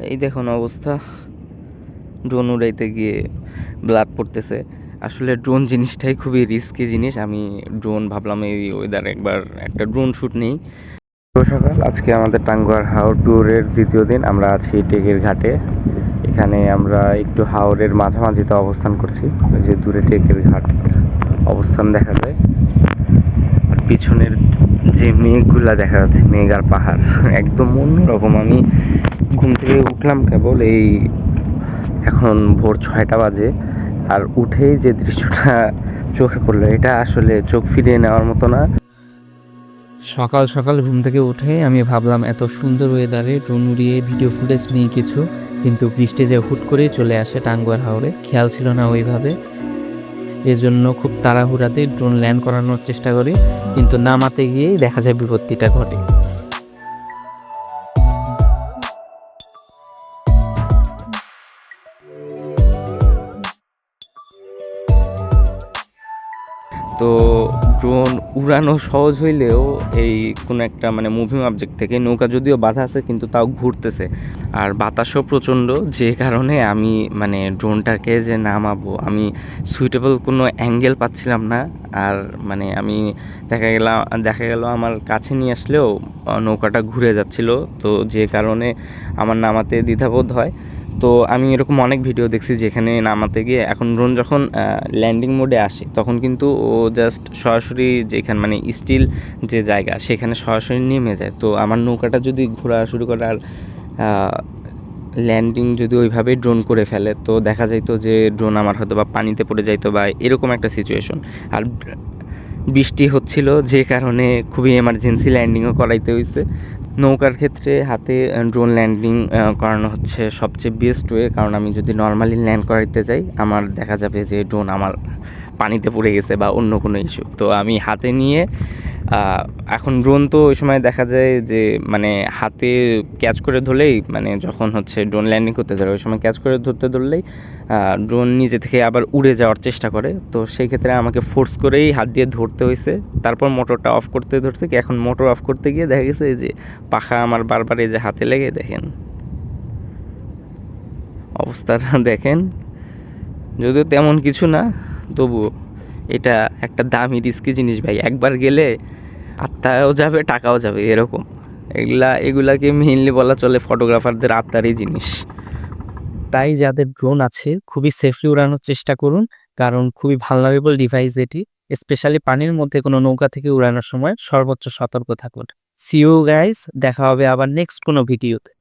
এই দেখুন অবস্থা। ড্রোন উড়াইতে গিয়ে ব্লাড পড়তেছে। আসলে ড্রোন জিনিসটাই খুবই রিস্কি জিনিস। আমি ড্রোন ভাবলাম এই ওয়েদারে একবার একটা ড্রোন শ্যুট নেই। সকাল, আজকে আমাদের টাঙ্গুয়ার হাওর ট্যুরের দ্বিতীয় দিন। আমরা আছি টেকের ঘাটে। এখানে আমরা একটু হাওরের মাঝামাঝিতে অবস্থান করছি। যে দূরে টেকের ঘাট অবস্থান দেখা যায়। আর পিছনের যে মেঘগুলা দেখা যাচ্ছে, মেঘ আর পাহাড়, একদম অন্যরকম। আমি ঘুম থেকে উঠলাম কেবল এই এখন ভোর ছয়টা বাজে, আর উঠেই যে দৃশ্যটা চোখে পড়ল, এটা আসলে চোখ ফিরিয়ে নেওয়ার মতো না। সকাল সকাল ঘুম থেকে উঠে আমি ভাবলাম, এত সুন্দর ওয়েদারে ড্রোন উড়িয়ে ভিডিও ফুটেজ নিয়ে কিছু, কিন্তু বৃষ্টি যে হুট করেই চলে আসে টাঙ্গুয়ার হাওরে, খেয়াল ছিল না ওইভাবে। এজন্য খুব তাড়াহুড়াতে ড্রোন ল্যান্ড করানোর চেষ্টা করি, কিন্তু নামাতে গিয়েই দেখা যায় বিপত্তিটা ঘটে। তো ড্রোন উড়ানো সহজ হইলেও এই কোনো একটা মানে মুভিং অবজেক্ট থেকে নৌকা যদিও বাধা আছে, কিন্তু তাও ঘুরতেছে। আর বাতাসও প্রচণ্ড, যে কারণে আমি মানে ড্রোনটাকে যে নামাবো, আমি সুইটেবল কোনো অ্যাঙ্গেল পাচ্ছিলাম না। আর মানে আমি দেখা গেল দেখা গেল আমার কাছে নিয়ে আসলেও নৌকাটা ঘুরে যাচ্ছিল। তো যে কারণে আমার নামাতে দ্বিধাবোধ হয়। তো আমি এরকম অনেক ভিডিও দেখছি যেখানে নামাতে গিয়ে এখন ড্রোন যখন ল্যান্ডিং মোডে আসে, তখন কিন্তু ও জাস্ট সরাসরি যেখানে মানে স্টিল যে জায়গা, সেখানে সরাসরি নেমে যায়। তো আমার নৌকাটা যদি ঘোরা শুরু করে আর ল্যান্ডিং যদি ওইভাবে ড্রোন করে ফেলে, তো দেখা যাইতো যে ড্রোন আমার হয়তো বা পানিতে পড়ে যাইতো বা এরকম একটা সিচুয়েশন আর বৃষ্টি হচ্ছিল যে কারণে খুবই এমার্জেন্সি ল্যান্ডিংও করাইতে হয়েছে নৌকার ক্ষেত্রে হাতে ড্রোন ল্যান্ডিং করানো হচ্ছে সবচেয়ে বেস্ট ওয়ে কারণ আমি যদি নর্মালি ল্যান্ড করাইতে যাই, আমার দেখা যাবে যে ড্রোন আমার পানিতে পড়ে গেছে বা অন্য কোনো ইস্যু তো আমি হাতে নিয়ে এখন ড্রোন তো ওই সময় দেখা যায় যে মানে হাতে ক্যাচ করে ধরলেই মানে যখন হচ্ছে ড্রোন ল্যান্ডিং করতে যাবে ওই সময় ক্যাচ করে ধরতে ধরলেই ড্রোন নিজে থেকে আবার উড়ে যাওয়ার চেষ্টা করে। তো সেই ক্ষেত্রে আমাকে ফোর্স করেই হাত দিয়ে ধরতে হয়েছে তারপর মোটরটা অফ করতে ধরছে কি, এখন মোটর অফ করতে গিয়ে দেখা গেছে যে, পাখা আমার বারবার এই যে হাতে লেগে, দেখেন। অবস্থাটা দেখেন। যদিও তেমন কিছু না, তবুও। এটা একটা দামি রিস্কি জিনিস ভাই। একবার গেলে আত্মাও যাবে, টাকাও যাবে, এরকম। এগুলা, এগুলাকে মেইনলি বলা চলে ফটোগ্রাফারদের আত্মারই জিনিস। তাই যাদের ড্রোন আছে, খুবই সেফলি উড়ানোর চেষ্টা করুন, কারণ খুবই ভালনারেবল ডিভাইস এটি। স্পেশালি পানির মধ্যে কোনো নৌকা থেকে উড়ানোর সময় সর্বোচ্চ সতর্ক থাকুন। সিও গাইস দেখা হবে আবার নেক্সট কোনো ভিডিওতে